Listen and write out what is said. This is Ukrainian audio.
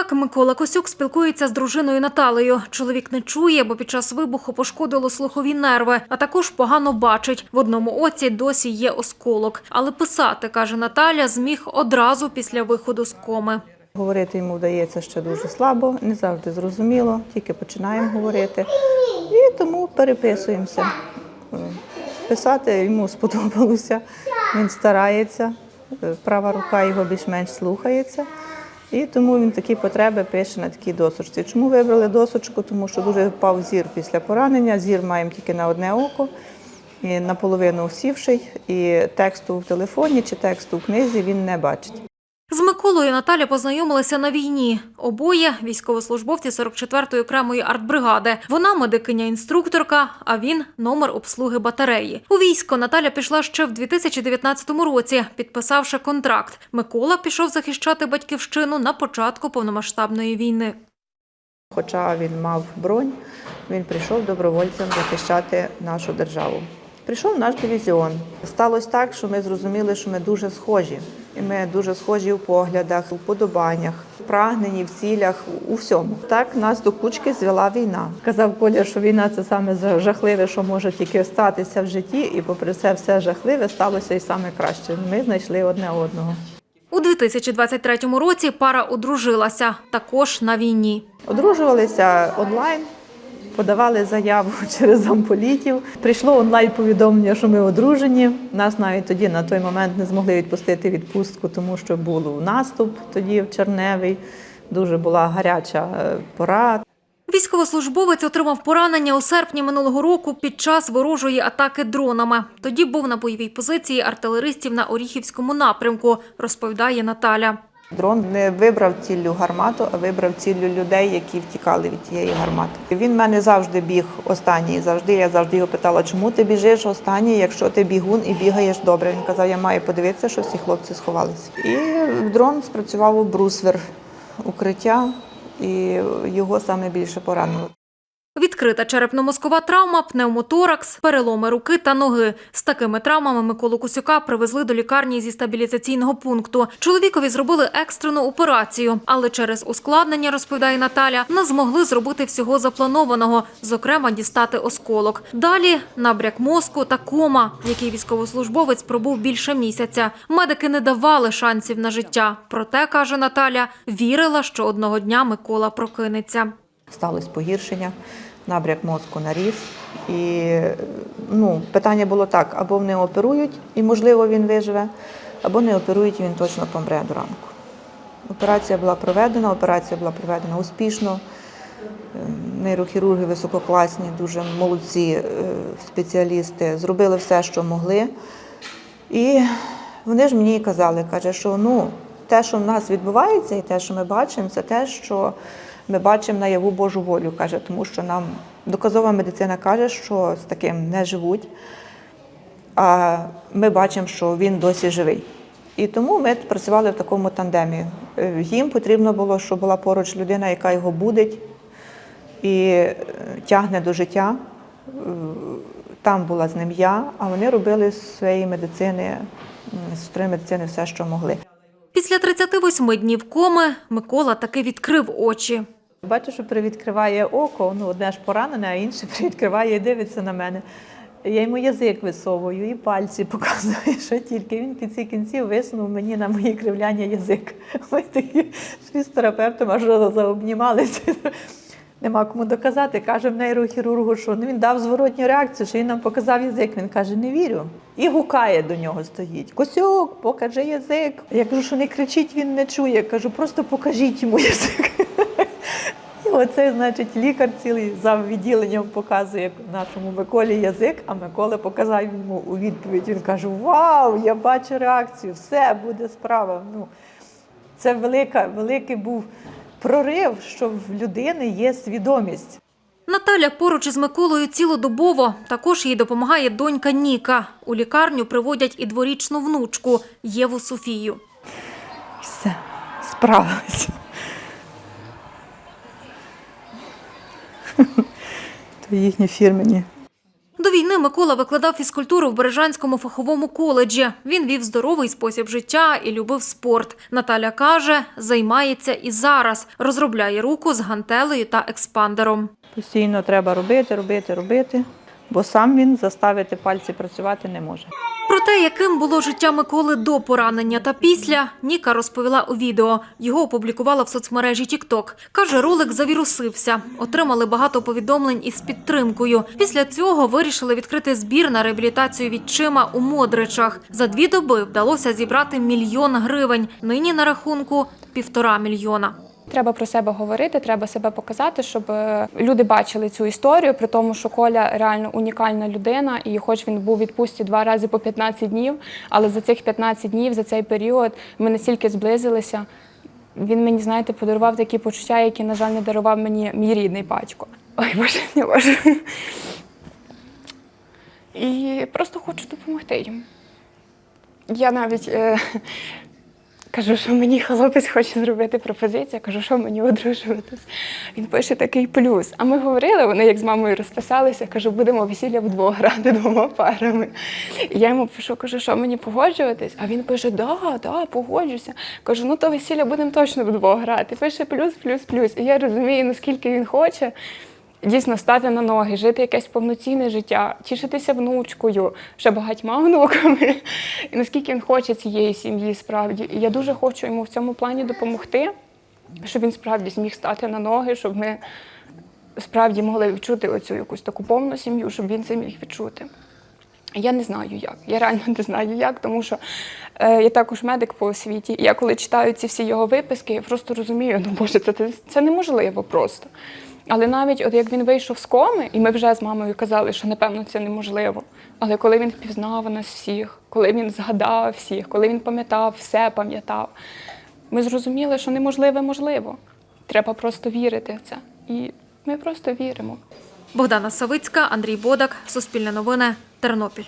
Так Микола Косюк спілкується з дружиною Наталею. Чоловік не чує, бо під час вибуху пошкодило слухові нерви, а також погано бачить. В одному оці досі є осколок. Але писати, каже Наталя, зміг одразу після виходу з коми. Говорити йому вдається ще дуже слабо, не завжди зрозуміло, тільки починаємо говорити. І тому переписуємося. Писати йому сподобалося, він старається, е, права рука його більш-менш слухається. І тому він такі потреби пише на такій досочці. Чому вибрали досочку? Тому що дуже впав зір після поранення. Зір маємо тільки на одне око, і наполовину усівший, і тексту в телефоні чи тексту в книзі він не бачить. З Миколою Наталя познайомилася на війні. Обоє військовослужбовці 44-ї окремої артбригади. Вона медикиня-інструкторка, а він номер обслуги батареї. У військо Наталя пішла ще в 2019 році, підписавши контракт. Микола пішов захищати батьківщину на початку повномасштабної війни. Хоча він мав бронь, він прийшов добровольцем захищати нашу державу. Прийшов наш дивізіон. Сталося так, що ми зрозуміли, що ми дуже схожі. І ми дуже схожі у поглядах, у подобаннях, в прагненні, в цілях, у всьому. Так нас до кучки звела війна. Казав Коля, що війна це саме жахливе, що може тільки статися в житті, і попри це все жахливе сталося і саме краще. Ми знайшли одне одного. У 2023 році пара одружилася, також на війні. Одружувалися онлайн, подавали заяву через замполітів. Прийшло онлайн повідомлення, що ми одружені. Нас навіть тоді на той момент не змогли відпустити відпустку, тому що був наступ тоді в Черневий. Дуже була гаряча е, пора. Військовослужбовець отримав поранення у серпні минулого року під час ворожої атаки дронами. Тоді був на бойовій позиції артилеристів на Оріхівському напрямку, розповідає Наталя. Дрон не вибрав ціллю гармату, а вибрав ціллю людей, які втікали від тієї гармати. Він в мене завжди біг останній. Завжди я завжди його питала, чому ти біжиш останній, якщо ти бігун і бігаєш добре. Він казав, я маю подивитися, що всі хлопці сховалися. І дрон спрацював у брусвер укриття, і його саме більше поранило. Відкрита черепно-мозкова травма, пневмоторакс, переломи руки та ноги. З такими травмами Миколу Кусюка привезли до лікарні зі стабілізаційного пункту. Чоловікові зробили екстрену операцію, але через ускладнення, розповідає Наталя, не змогли зробити всього запланованого, зокрема дістати осколок. Далі набряк мозку та кома, в якій військовослужбовець пробув більше місяця. Медики не давали шансів на життя. Проте, каже Наталя, вірила, що одного дня Микола прокинеться. Сталося погіршення, набряк мозку наріс. І ну, питання було так: або вони оперують, і, можливо, він виживе, або не оперують, і він точно помре до ранку. Операція була проведена, операція була проведена успішно. Ем, Нейрохірурги висококласні, дуже молодці е, спеціалісти, зробили все, що могли. І вони ж мені казали, каже, що ну, те, що в нас відбувається, і те, що ми бачимо, це те, що ми бачимо наяву Божу волю, каже, тому що нам доказова медицина каже, що з таким не живуть, а ми бачимо, що він досі живий. І тому ми працювали в такому тандемі. Е, Їм потрібно було, щоб була поруч людина, яка його будить і е, тягне до життя. Е, Там була з ним я, а вони робили з своєї медицини, з сестрою медицини все, що могли. Після 38 днів коми Микола таки відкрив очі. Бачу, що привідкриває око, ну одне ж поранене, а інше привідкриває і дивиться на мене. Я йому язик висовую і пальці показую, що тільки він під ці кінці висунув мені на мої кривляння язик. Ми такі з фізтерапевтом аж заобнімалися. Нема кому доказати. Кажемо нейрохірургу, що ну, він дав зворотню реакцію, що він нам показав язик. Він каже, не вірю. І гукає до нього стоїть. Косюк, покажи язик. Я кажу, що не кричіть, він не чує. Кажу, просто покажіть йому язик. Оце, значить, лікар цілий за відділенням показує нашому Миколі язик, а Микола показав йому у відповідь. Він каже: Вау, я бачу реакцію, все буде справа. Ну, це велика, великий був прорив, що в людини є свідомість. Наталя поруч із Миколою цілодобово. Також їй допомагає донька Ніка. У лікарню приводять і дворічну внучку Єву Софію. Все, справилась. То їхні фірмені. До війни Микола викладав фізкультуру в Бережанському фаховому коледжі. Він вів здоровий спосіб життя і любив спорт. Наталя каже, займається і зараз. Розробляє руку з гантелею та експандером. Постійно треба робити, робити, робити, бо сам він заставити пальці працювати не може. Про те, яким було життя Миколи до поранення та після, Ніка розповіла у відео. Його опублікувала в соцмережі TikTok. Каже, ролик завірусився. Отримали багато повідомлень із підтримкою. Після цього вирішили відкрити збір на реабілітацію відчима у Модричах. За дві доби вдалося зібрати мільйон гривень. Нині на рахунку півтора мільйона. Треба про себе говорити, треба себе показати, щоб е, люди бачили цю історію, при тому, що Коля реально унікальна людина, і хоч він був відпустці два рази по 15 днів, але за цих 15 днів, за цей період, ми настільки зблизилися. Він мені, знаєте, подарував такі почуття, які, на жаль, не дарував мені мій рідний батько. Ой, боже, не можу. І просто хочу допомогти йому. Я навіть е, кажу, що мені хлопець хоче зробити пропозицію. Кажу, що мені одружуватись. Він пише такий плюс. А ми говорили, вони як з мамою розписалися, кажу, будемо весілля вдвох грати двома парами. І я йому пишу, кажу, що мені погоджуватись? А він пише: Да, да, погоджуся. Кажу, ну то весілля будемо точно вдвох грати. Пише плюс, плюс, плюс. І я розумію, наскільки він хоче. Дійсно стати на ноги, жити якесь повноцінне життя, тішитися внучкою, ще багатьма внуками. І наскільки він хоче цієї сім'ї справді. І я дуже хочу йому в цьому плані допомогти, щоб він справді зміг стати на ноги, щоб ми справді могли відчути оцю якусь таку повну сім'ю, щоб він це міг відчути. Я не знаю як. Я реально не знаю як, тому що е, я також медик по освіті. І я коли читаю ці всі його виписки, я просто розумію, ну боже, це, це, це неможливо просто. Але навіть от як він вийшов з коми, і ми вже з мамою казали, що напевно це неможливо. Але коли він впізнав нас всіх, коли він згадав всіх, коли він пам'ятав, все пам'ятав, ми зрозуміли, що неможливе можливо. Треба просто вірити в це. І ми просто віримо. Богдана Савицька, Андрій Бодак, Суспільне новини, Тернопіль.